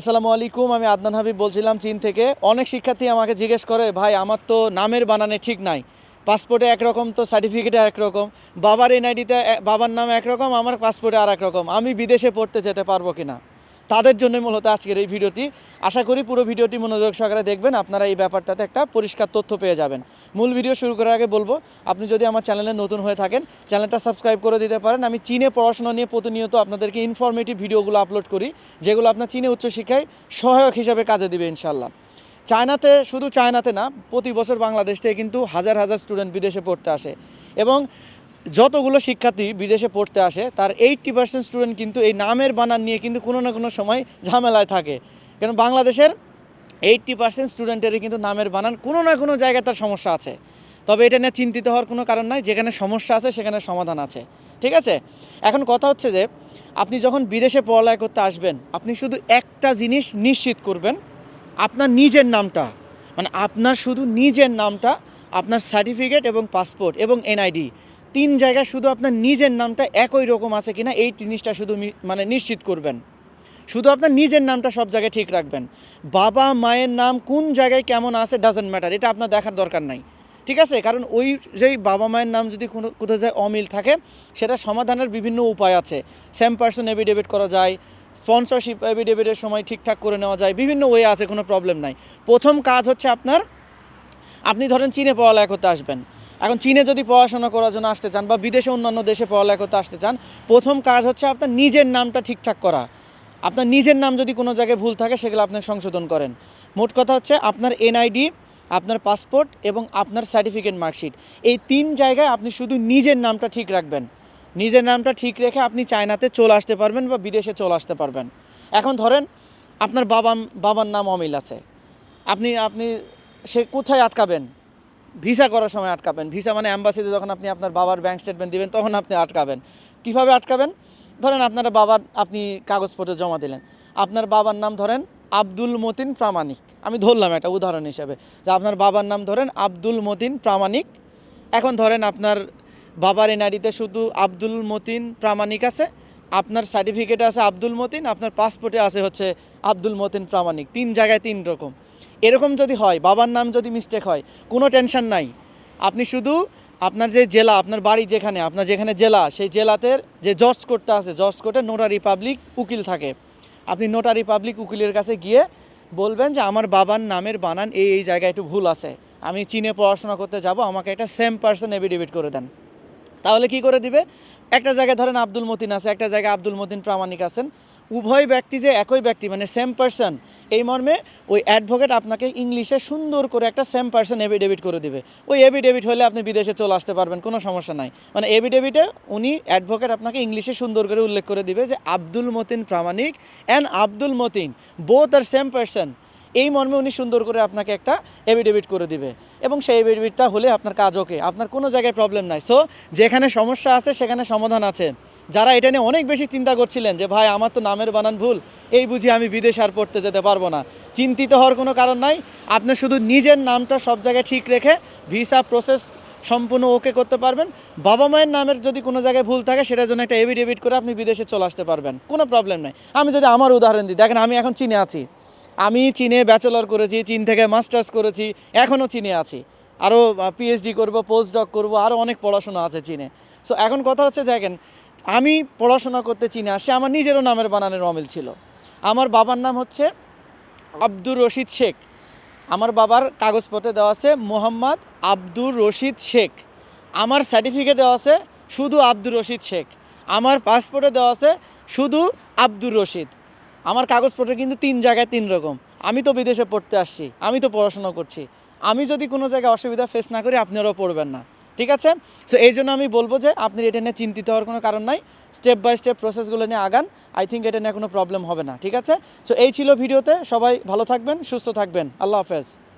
আসসালামু আলাইকুম, আমি আদনান হাবিব বলছিলাম চীন থেকে। অনেক শিক্ষার্থী আমাকে জিজ্ঞেস করে, ভাই, আমার তো নামের বানানে ঠিক নাই। পাসপোর্টে একরকম তো সার্টিফিকেটে একরকম। বাবার এনআইডিতে বাবার নাম একরকম, আমার পাসপোর্টে আর একরকম আমি বিদেশে পড়তে যেতে পারব কিনা? তাদের জন্য মূলত আজকের এই ভিডিওটি। আশা করি পুরো ভিডিওটি মনোযোগ সহকারে দেখবেন, আপনারা এই ব্যাপারটাতে একটা পরিষ্কার তথ্য পেয়ে যাবেন। মূল ভিডিও শুরু করার আগে বলব, আপনি যদি আমার চ্যানেলে নতুন হয়ে থাকেন, চ্যানেলটা সাবস্ক্রাইব করে দিতে পারেন। আমি চীনে পড়াশোনা নিয়ে প্রতিনিয়ত আপনাদেরকে ইনফরমেটিভ ভিডিওগুলো আপলোড করি, যেগুলো আপনার চীনে উচ্চশিক্ষায় সহায়ক হিসাবে কাজে দিবে ইনশাল্লাহ চায়নাতে, শুধু চায়নাতে না, প্রতি বছর বাংলাদেশ থেকে কিন্তু হাজার হাজার স্টুডেন্ট বিদেশে পড়তে আসে। এবং যতগুলো শিক্ষার্থী বিদেশে পড়তে আসে, তার এইট্টি পার্সেন্ট স্টুডেন্ট কিন্তু এই নামের বানান নিয়ে কিন্তু কোনো না কোনো সময় ঝামেলায় থাকে। কেন বাংলাদেশের এইটটি পার্সেন্ট স্টুডেন্টেরই কিন্তু নামের বানান কোনো না কোনো জায়গায় তার সমস্যা আছে। তবে এটা নিয়ে চিন্তিত হওয়ার কোনো কারণ নাই, যেখানে সমস্যা আছে সেখানে সমাধান আছে। ঠিক আছে? এখন কথা হচ্ছে যে, আপনি যখন বিদেশে পড়ালেখা করতে আসবেন, আপনি শুধু একটা জিনিস নিশ্চিত করবেন, আপনার নিজের নামটা। মানে আপনার শুধু নিজের নামটা, আপনার সার্টিফিকেট এবং পাসপোর্ট এবং এনআইডি তিন জায়গায় শুধু আপনার নিজের নামটা একই রকম আছে কিনা এই জিনিসটা শুধু মানে নিশ্চিত করবেন। শুধু আপনার নিজের নামটা সব জায়গায় ঠিক রাখবেন। বাবা, মায়ের নাম কোন জায়গায় কেমন আছে ডাজেন্ট ম্যাটার এটা আপনার দেখার দরকার নাই। ঠিক আছে? কারণ ওই যেই বাবা মায়ের নাম যদি কোনো, কোথাও যায় অমিল থাকে, সেটা সমাধানের বিভিন্ন উপায় আছে। সেম পার্সন এভিডেভিট করা যায় স্পন্সরশিপ এভিডেভিটের সময় ঠিকঠাক করে নেওয়া যায়, বিভিন্ন ওয়ে আছে, কোনো প্রবলেম নাই। প্রথম কাজ হচ্ছে আপনার, আপনি ধরেন চীনে পড়ালেখা করতে আসবেন। এখন চীনে যদি পড়াশোনা করার জন্য আসতে চান বা বিদেশে অন্যান্য দেশে পড়ালেখা করতে আসতে চান, প্রথম কাজ হচ্ছে আপনার নিজের নামটা ঠিকঠাক করা। আপনার নিজের নাম যদি কোনো জায়গায় ভুল থাকে, সেগুলো আপনি সংশোধন করেন। মোট কথা হচ্ছে আপনার এনআইডি, আপনার পাসপোর্ট এবং আপনার সার্টিফিকেট মার্কশিট। এই তিন জায়গায় আপনি শুধু নিজের নামটা ঠিক রাখবেন। নিজের নামটা ঠিক রেখে আপনি চায়নাতে চলে আসতে পারবেন বা বিদেশে চলে আসতে পারবেন। এখন ধরেন আপনার বাবা, বাবার নাম অমিল আছে। আপনি আপনি সে কোথায় আটকাবেন? ভিসা করার সময় আটকাবেন। ভিসা মানে অ্যাম্বাসিতে যখন আপনি আপনার বাবার ব্যাংক স্টেটমেন্ট দিবেন, তখন আপনি আটকাবেন। কীভাবে আটকাবেন? ধরেন আপনার বাবার, আপনি কাগজপত্র জমা দিলেন। আপনার বাবার নাম ধরেন আব্দুল মতিন প্রামাণিক। আমি ধরলাম একটা উদাহরণ হিসেবে যে আপনার বাবার নাম ধরেন আব্দুল মতিন প্রামাণিক। এখন ধরেন আপনার বাবার এনআইডিতে শুধু আব্দুল মতিন প্রামাণিক আছে, আপনার সার্টিফিকেটে আছে আব্দুল মতিন, আপনার পাসপোর্টে আছে হচ্ছে আব্দুল মতিন প্রামাণিক। তিন জায়গায় তিন রকম। এরকম যদি হয়, বাবার নাম যদি মিস্টেক হয়, কোনো টেনশন নাই। আপনি শুধু আপনার যে জেলা, আপনার বাড়ি যেখানে, আপনার যেখানে জেলা, সেই জেলাতে যে জজ কোর্টটা আছে জজ কোর্টে নোটারি পাবলিক উকিল থাকে। আপনি নোটারি পাবলিক উকিলের কাছে গিয়ে বলবেন যে, আমার বাবার নামের বানান, এই এই জায়গায় একটু ভুল আছে। আমি চীনে পড়াশোনা করতে যাব, আমাকে একটা সেম পার্সন এভিডেভিট করে দেন। তাহলে কি করে দিবে? একটা জায়গায় ধরেন আব্দুল মতিন আছে, একটা জায়গায় আব্দুল মতিন প্রামাণিক আছেন। উভয় ব্যক্তি যে একই ব্যক্তি মানে সেম পার্সন এই মর্মে ওই অ্যাডভোকেট আপনাকে ইংলিশে সুন্দর করে একটা সেম পার্সন এভিডেভিট করে দেবে। ওই এভিডেভিট হলে আপনি বিদেশে চলে আসতে পারবেন, কোনো সমস্যা নাই। মানে এভিডেভিটে উনি অ্যাডভোকেট আপনাকে ইংলিশে সুন্দর করে উল্লেখ করে দিবে যে Abdul Matin Pramanik and Abdul Matin both are same person এই মর্মে উনি সুন্দর করে আপনাকে একটা এভিডেভিট করে দিবে। এবং সেই এভিডেভিটটা হলে আপনার কাজ ওকে আপনার কোনো জায়গায় প্রবলেম নাই। সো যেখানে সমস্যা আছে, সেখানে সমাধান আছে। যারা এটা নিয়ে অনেক বেশি চিন্তা করছিলেন যে, ভাই, আমার তো নামের বানান ভুল। এই বুঝি আমি বিদেশ আর পড়তে যেতে পারব না। চিন্তিত হওয়ার কোনো কারণ নাই। আপনি শুধু নিজের নামটা সব জায়গায় ঠিক রেখে ভিসা প্রসেস সম্পূর্ণ ওকে করতে পারবেন। বাবা মায়ের নামের যদি কোনো জায়গায় ভুল থাকে সেটার জন্য একটা এভিডেভিট করে আপনি বিদেশে চলে আসতে পারবেন। কোনো প্রবলেম নাই। আমি যদি আমার উদাহরণ দিই, দেখেন আমি এখন চীনে আছি। আমি চীনে ব্যাচেলর করেছি, চীন থেকে মাস্টার্স করেছি এখনও চীনে আছি। আরও পিএইচডি করব পোস্ট ডক করব আরও অনেক পড়াশোনা আছে চীনে। সো এখন কথা হচ্ছে, দেখেন, আমি পড়াশোনা করতে চীনে আসি আমার নিজেরও নামের বানানের অমিল ছিল। আমার বাবার নাম হচ্ছে আব্দুর রশিদ শেখ। আমার বাবার কাগজপত্রে দেওয়া আছে, মোহাম্মদ আব্দুর রশিদ শেখ। আমার সার্টিফিকেট দেওয়া আছে, শুধু আব্দুর রশিদ শেখ। আমার পাসপোর্টে দেওয়া আছে, শুধু আব্দুর রশিদ। আমার কাগজপত্র কিন্তু তিন জায়গায় তিন রকম। আমি তো বিদেশে পড়তে আসছি, আমি তো পড়াশোনা করছি। আমি যদি কোনো জায়গায় অসুবিধা ফেস না করি আপনারাও পড়বেন না। ঠিক আছে? সো এই জন্য আমি বলব যে আপনি এটা নিয়ে চিন্তিত হওয়ার কোনো কারণ নাই। স্টেপ বাই স্টেপ প্রসেসগুলো নিয়ে আগান। আই থিঙ্ক এটা নিয়ে কোনো প্রবলেম হবে না। ঠিক আছে? সো এই ছিল ভিডিওতে। সবাই ভালো থাকবেন, সুস্থ থাকবেন। আল্লাহ হাফেজ।